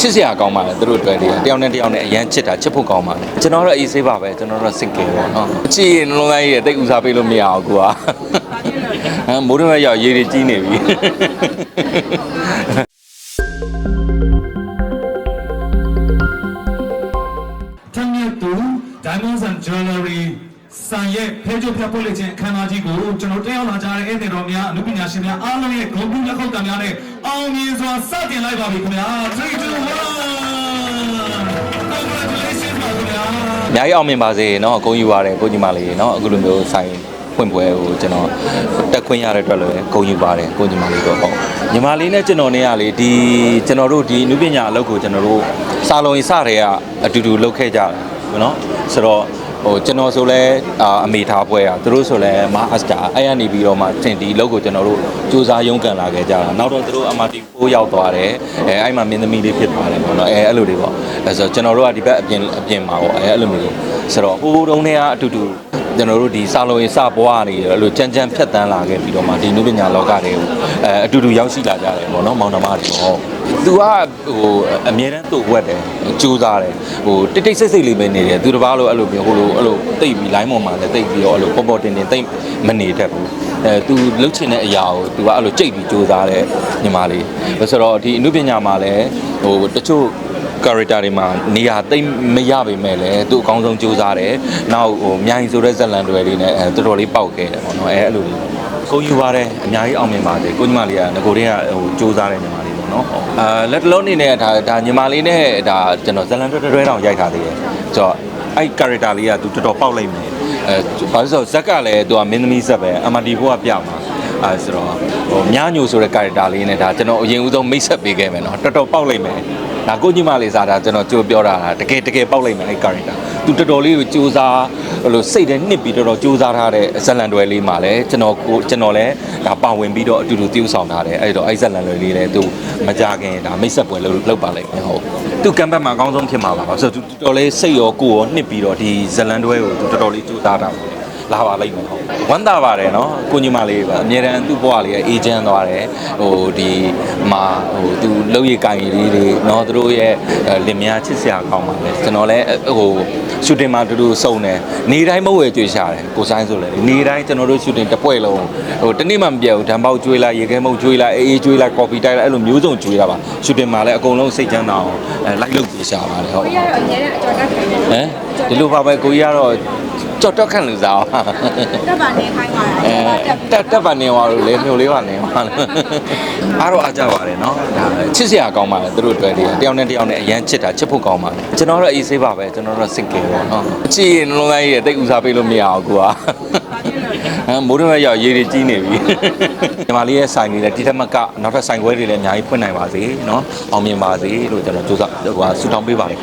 ချစ်စရာကောင်းပါလေသူတို့တွေ့တယ်တယောက်နဲ့တယောက်နဲ့အရန်ချစ်တာချစ်ဖို့ကောင်းပါလေကျွန်တော်တို့အေးဆေးပါပဲကျွန်တော်တို့စင်ကယ်ပေါ့နော်ချစ်ရင်လုံးလိုက်ရတိတ်ဦးစားပေးလို့မရအောင်ကွာဟမ်မိုးရမရောက်ရေးတွေကြီးနေပြီထမြတ်သူ Diamonds and Jewelry ဆိုင်ရဲ့ဖဲကြိုဖျက်ဖို့လေခြင်းအခမ်းအနားကြီးကိုကျွန်တော်တက်ရောက်လာကြတဲ့ဧည့်သည်တော်များအမှုပညာရှင်များအားလုံးရဲ့ဂုဏ်ပြုလက်ခုပ်တံများနဲ့အောင်မြင်စွာစတင်လိုက်ပါပြီခင်ဗျာ3 2 1 Congratulations ပါခင်ဗျာ အများကြီးအောင်မြင်ပါစေเนาะအကုန်ယူပါတယ်ကိုကြီးမလေးเนาะအခုလိုမျိုးဆိုင်ဖွင့်ပွဲကိုကျွန်တော်တက်ခွင့်ရတဲ့အတွက်လည်းဂုဏ်ယူပါတယ်ကိုကြီးမလေးတော့ဟုတ်ညီမလေးနဲ့ကျွန်တော်နဲ့ကလေဒီကျွန်တော်တို့ဒီနုပညာအလုပ်ကိုကျွန်တော်တို့စာလုံးရင်စတွေကအတူတူလုပ်ခဲ့ကြတယ်เนาะဆိုတော့ ဟိုကျွန်တော်ဆိုလဲအာအမေထားပွဲอ่ะသူတို့ဆိုလဲမာအစတာအဲ့ရနေပြီးတော့မှတင်ဒီလောက်ကိုကျွန်တော်တို့စူးစမ်းရုန်းကန်လာခဲ့ကြတာနောက်တော့သူတို့ MRT4 ရောက်သွားတယ်အဲအဲ့မှာမင်းသမီးလေးဖြစ်သွားတယ်ပေါ့နော်အဲအဲ့လိုတွေပေါ့ အဲဆိုတော့ကျွန်တော်တို့ကဒီဘက်အပြင်အပြင်မှာပေါ့အဲအဲ့လိုမျိုးဆိုတော့ဟိုးတုန်းထဲကအတူတူကျွန်တော်တို့ဒီစာလုံးရေးစပွားနေတယ်အဲ့လိုကြမ်းကြမ်းဖြတ်တန်းလာခဲ့ပြီးတော့မှဒီနုပညာလောကတွေကိုအဲအတူတူရောက်ရှိလာကြတယ်ပေါ့နော်မောင်နှမတွေပေါ့သူကဟိုအမြဲတမ်းသူ့ဝက်တယ်ကြိုးစားတယ်ဟိုတိတ်တိတ်ဆိတ်ဆိတ်လေးပဲနေတယ်သူတစ်ပါးလိုအဲ့လိုမျိုးဟိုလိုအဲ့လိုတိတ်ပြီး line ပေါ်မှာလည်းတိတ်ပြီးတော့အဲ့လိုပေါ်ပေါ်တင်တင်တိတ်မနေတတ်ဘူးအဲသူလှုပ်ချင်တဲ့အရာကိုသူကအဲ့လိုကြိတ်ပြီးကြိုးစားတဲ့ညီမလေးဆိုတော့ဒီအနုပညာမှာလည်းဟိုတချို့ character တွေမှာနေရာသိမ့်မရပေမဲ့လည်းသူအကောင်းဆုံးကြိုးစားတယ်။နောက်ဟိုမြိုင်ဆိုတဲ့ဇက်လန်တွေလေးနဲ့အဲတော်တော်လေးပေါက်ခဲ့တယ်ပေါ့နော်။အဲအဲ့လိုလေးကိုယူပါတယ်အများကြီးအောင်မြင်ပါစေ။ကိုညီမလေးကငကိုတည်းကဟိုကြိုးစားတဲ့ညီမလေးပေါ့နော်။အာလက်တလုံးအနေနဲ့ဒါဒါညီမလေးနဲ့ဒါကျွန်တော်ဇက်လန်တွဲတွဲတောင်ရိုက်ထားသေးတယ်။ဆိုတော့အဲ့ character လေးကသူတော်တော်ပေါက်လိုက်မယ်။အဲဘာလို့ဆိုဇက်ကလည်းသူကမင်းသမီးဇက်ပဲ MD4 ကပြမှာ။အဲဆိုတော့ဟိုမြားညိုဆိုတဲ့ character လေးနဲ့ဒါကျွန်တော်အရင်ဦးဆုံးမိတ်ဆက်ပေးခဲ့မယ်နော်တော်တော်ပေါက်လိုက်မယ် ဒါကိုကြီးမလေးစားတာကျွန်တော်ကြိုးပြောတာလားတကယ်တကယ်ပေါက်လိုက်မယ်အဲ့ character သူတော်တော်လေးကိုစူးစားဟိုလိုစိတ်ထဲနှစ်ပြီးတော်တော်စူးစားထားတဲ့ဇက်လန်တွယ်လေးမှာလည်းကျွန်တော်ကိုကျွန်တော်လည်းဒါပါဝင်ပြီးတော့အတူတူ tiêu ဆောင်ထားတယ်အဲ့တော့အဲ့ဇက်လန်တွယ်လေးလည်းသူမကြခင်ဒါမိတ်ဆက်ပွဲလုပ်လုပ်ပါလိုက်မယ်ဟုတ်သူကံဘက်မှာအကောင်းဆုံးဖြစ်မှာပါဆိုတော့သူတော်တော်လေးစိတ်ရောကိုယ်ရောနှစ်ပြီးတော့ဒီဇက်လန်တွယ်ကိုသူတော်တော်လေးစူးစားတာပါ လာပါလိမ့်မယ်ဟုတ်ဝမ်းသာပါတယ်နော်ကိုညီမလေးပါအမြဲတမ်းသူ့ဘဝလေးအေဂျင့်သွားတယ်ဟိုဒီမှာဟိုသူလှုပ်ရည်ကိုင်ရည်လေးတွေနော်သူတို့ရဲ့အဲလင်မယားချစ်စရာကောင်းပါလေကျွန်တော်လည်းဟိုရှူတင်မှာတူတူစုံတယ်နေတိုင်းမဟုတ်ရကြွေရှာတယ်ကိုဆိုင်ဆိုလည်းနေတိုင်းကျွန်တော်တို့ရှူတင်တစ်ပွဲလုံးဟိုတနေ့မှမပြတ်ဘူးဓာတ်ပေါက်ကျွေးလိုက်ရေခဲမုတ်ကျွေးလိုက်အေးအေးကျွေးလိုက်ကော်ဖီတိုက်လိုက်အဲ့လိုမျိုးစုံကျွေးတာပါရှူတင်မှာလည်းအကုန်လုံးစိတ်ချမ်းသာအောင်အဲလိုက်လုပ်ကြွေရှာပါတယ်ဟုတ်ကိုရတော့အများနဲ့အကျော်တက်ခိုင်းတယ်ဟမ်ဒီလိုပါပဲကိုကြီးကတော့ ကြော်တော့ခန့်လူစားအောင်တက်ပါနေခိုင်းပါလားအဲတက်တက်ပါနေသွားလို့လေမျိုးလေးပါနေသွားလို့အားတော့အားကြပါတယ်နော်ဒါချစ်စရာကောင်းပါတယ်သူတို့တွေ့တယ်တယောက်နဲ့တယောက်နဲ့အရန်ချစ်တာချစ်ဖို့ကောင်းပါတယ်ကျွန်တော်တော့အေးဆေးပါပဲကျွန်တော်တော့ single ပေါ့နော်ချစ်ရင်နှလုံးသားကြီးတိတ်ဥစားပေးလို့မရအောင်ကိုကအဲမိုးရွှဲရောက်ရေတွေကြီးနေပြီညီမလေးရဲ့ဆိုင်တွေလည်းဒီထက်မကနောက်ထပ်ဆိုင်ခွဲတွေလည်းအများကြီးဖွင့်နိုင်ပါစေနော်အောင်မြင်ပါစေလို့ကျွန်တော်ကြိုးစားဟိုကဆူတောင်းပေးပါတယ်